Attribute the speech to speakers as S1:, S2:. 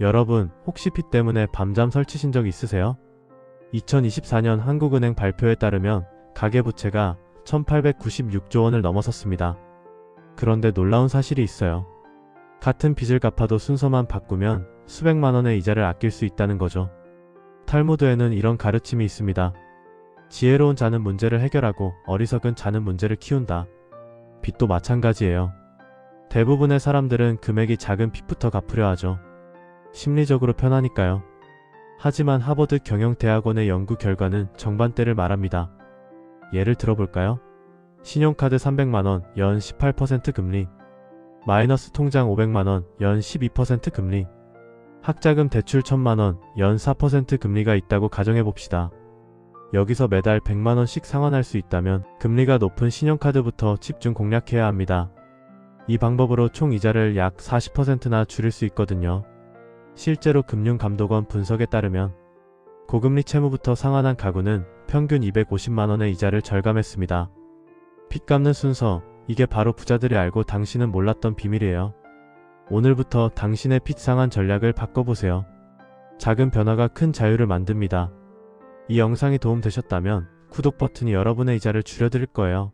S1: 여러분, 혹시 빚 때문에 밤잠 설치신 적 있으세요? 2024년 한국은행 발표에 따르면 가계부채가 1896조 원을 넘어섰습니다. 그런데 놀라운 사실이 있어요. 같은 빚을 갚아도 순서만 바꾸면 수백만 원의 이자를 아낄 수 있다는 거죠. 탈무드에는 이런 가르침이 있습니다. 지혜로운 자는 문제를 해결하고 어리석은 자는 문제를 키운다. 빚도 마찬가지예요. 대부분의 사람들은 금액이 작은 빚부터 갚으려 하죠. 심리적으로 편하니까요. 하지만 하버드 경영대학원의 연구 결과는 정반대를 말합니다. 예를 들어볼까요? 신용카드 300만원, 연 18% 금리. 마이너스 통장 500만원, 연 12% 금리. 학자금 대출 1000만원, 연 4% 금리가 있다고 가정해봅시다. 여기서 매달 100만원씩 상환할 수 있다면 금리가 높은 신용카드부터 집중 공략해야 합니다. 이 방법으로 총 이자를 약 40%나 줄일 수 있거든요. 실제로 금융감독원 분석에 따르면 고금리 채무부터 상환한 가구는 평균 250만원의 이자를 절감했습니다. 빚 갚는 순서, 이게 바로 부자들이 알고 당신은 몰랐던 비밀이에요. 오늘부터 당신의 빚 상환 전략을 바꿔보세요. 작은 변화가 큰 자유를 만듭니다. 이 영상이 도움되셨다면 구독 버튼이 여러분의 이자를 줄여드릴 거예요.